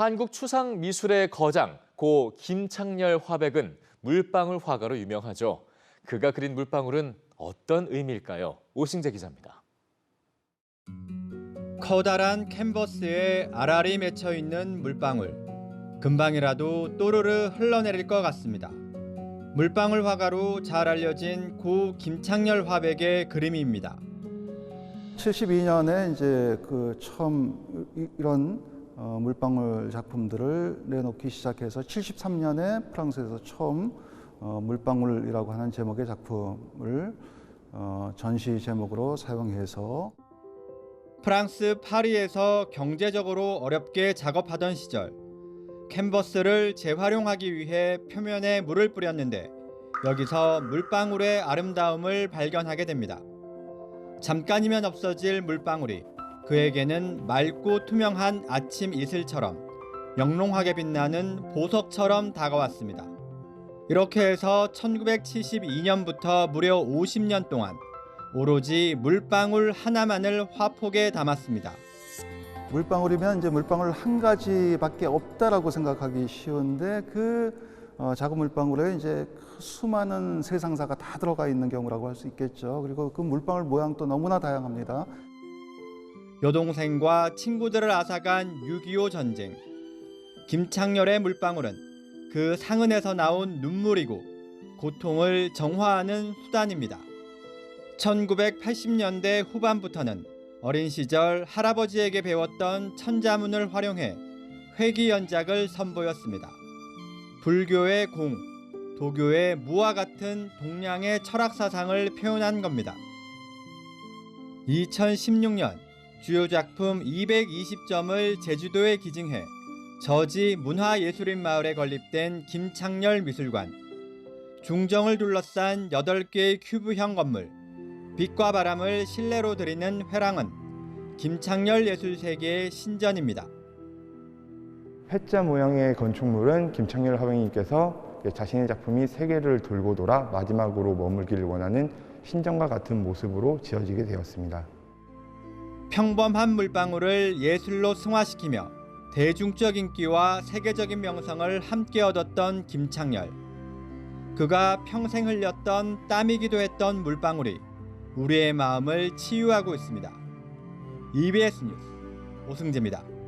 한국 추상 미술의 거장 고 김창렬 화백은 물방울 화가로 유명하죠. 그가 그린 물방울은 어떤 의미일까요? 오승재 기자입니다. 커다란 캔버스에 알알이 맺혀 있는 물방울. 금방이라도 또르르 흘러내릴 것 같습니다. 물방울 화가로 잘 알려진 고 김창렬 화백의 그림입니다. 72년에 이제 그 처음 이- 이런 어, 물방울 작품들을 내놓기 시작해서 73년에 프랑스에서 처음 어, 물방울이라고 하는 제목의 작품을 어, 전시 제목으로 사용해서 프랑스 파리에서 경제적으로 어렵게 작업하던 시절 캔버스를 재활용하기 위해 표면에 물을 뿌렸는데 여기서 물방울의 아름다움을 발견하게 됩니다. 잠깐이면 없어질 물방울이 그에게는 맑고 투명한 아침 이슬처럼 영롱하게 빛나는 보석처럼 다가왔습니다. 이렇게 해서 1972년부터 무려 50년 동안 오로지 물방울 하나만을 화폭에 담았습니다. 물방울이면 이제 물방울 한 가지밖에 없다라고 생각하기 쉬운데 그 어, 작은 물방울에 이제 그 수많은 세상사가 다 들어가 있는 경우라고 할 수 있겠죠. 그리고 그 물방울 모양도 너무나 다양합니다. 여동생과 친구들을 앗아간 6.25 전쟁. 김창렬의 물방울은 그 상흔에서 나온 눈물이고 고통을 정화하는 수단입니다. 1980년대 후반부터는 어린 시절 할아버지에게 배웠던 천자문을 활용해 회기 연작을 선보였습니다. 불교의 공, 도교의 무와 같은 동양의 철학 사상을 표현한 겁니다. 2016년 주요 작품 220점을 제주도에 기증해 저지 문화예술인 마을에 건립된 김창렬 미술관. 중정을 둘러싼 8개의 큐브형 건물, 빛과 바람을 실내로 들이는 회랑은 김창렬 예술 세계의 신전입니다. 회자 모양의 건축물은 김창렬 화백님께서 자신의 작품이 세계를 돌고 돌아 마지막으로 머물기를 원하는 신전과 같은 모습으로 지어지게 되었습니다. 평범한 물방울을 예술로 승화시키며 대중적 인기와 세계적인 명성을 함께 얻었던 김창렬. 그가 평생 흘렸던 땀이기도 했던 물방울이 우리의 마음을 치유하고 있습니다. EBS 뉴스 오승재입니다.